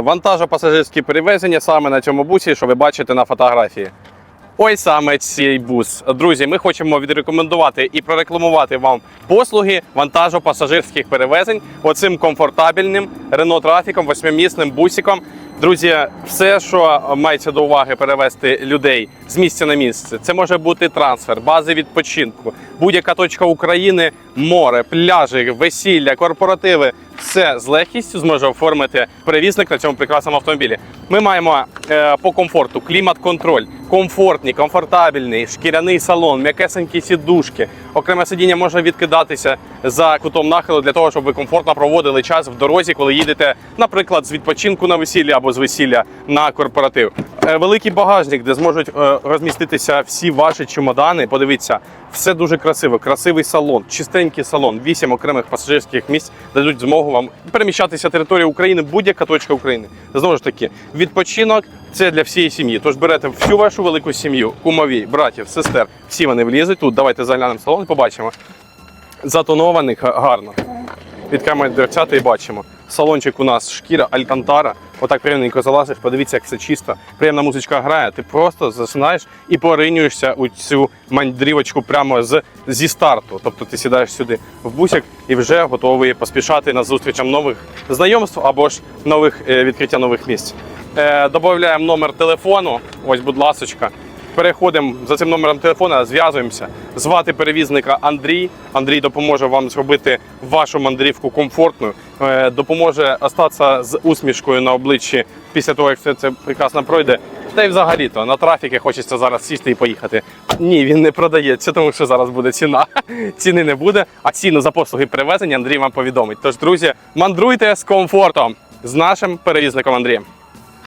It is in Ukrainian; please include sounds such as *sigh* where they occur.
Вантажо-пасажирські перевезення саме на цьому бусі, що ви бачите на фотографії. Ось саме цей бус. Друзі, ми хочемо відрекомендувати і прорекламувати вам послуги вантажопасажирських перевезень оцим комфортабельним Renault трафіком, восьмимісним бусиком. Друзі, все, що мається до уваги перевести людей з місця на місце, це може бути трансфер, бази відпочинку, будь-яка точка України, море, пляжі, весілля, корпоративи. Все з легкістю зможе оформити перевізник на цьому прекрасному автомобілі. Ми маємо е, по комфорту клімат-контроль, комфортний, комфортабельний, шкіряний салон, м'якесенькі сідушки. Окреме сидіння може відкидатися за кутом нахилу для того, щоб ви комфортно проводили час в дорозі, коли їдете, наприклад, з відпочинку на весілля або з весілля на корпоратив. Е, Великий багажник, де зможуть е, розміститися всі ваші чемодани. Подивіться, все дуже красиво, красивий салон, чистенький салон, вісім окремих пасажирських місць дадуть змогу вам переміщатися територією України, будь-яка точка України. Знову ж таки, відпочинок це для всієї сім'ї. Тож берете всю вашу велику сім'ю, кумові, братів, сестер. Всі вони влізуть тут. Давайте заглянемо в салон побачимо. Затонованих га- гарно. Відкриваємо дверцята і бачимо. Салончик у нас шкіра Алькантара. Отак приємненько залазиш, подивіться, як все чисто. Приємна музичка грає. Ти просто засинаєш і поринюєшся у цю мандрівочку прямо з, зі старту. Тобто ти сідаєш сюди в бусик і вже готовий поспішати на зустрічам нових знайомств або ж нових е, відкриття нових місць. Е, Додаємо номер телефону. Ось, будь ласочка. Переходимо за цим номером телефона, зв'язуємося. Звати перевізника Андрій. Андрій допоможе вам зробити вашу мандрівку комфортною, е, допоможе остатися з усмішкою на обличчі після того, як все це прекрасно пройде. Та й взагалі-то на трафіки хочеться зараз сісти і поїхати. Ні, він не продається, тому що зараз буде ціна. *laughs* Ціни не буде, а ціну за послуги перевезення Андрій вам повідомить. Тож, друзі, мандруйте з комфортом з нашим перевізником Андрієм.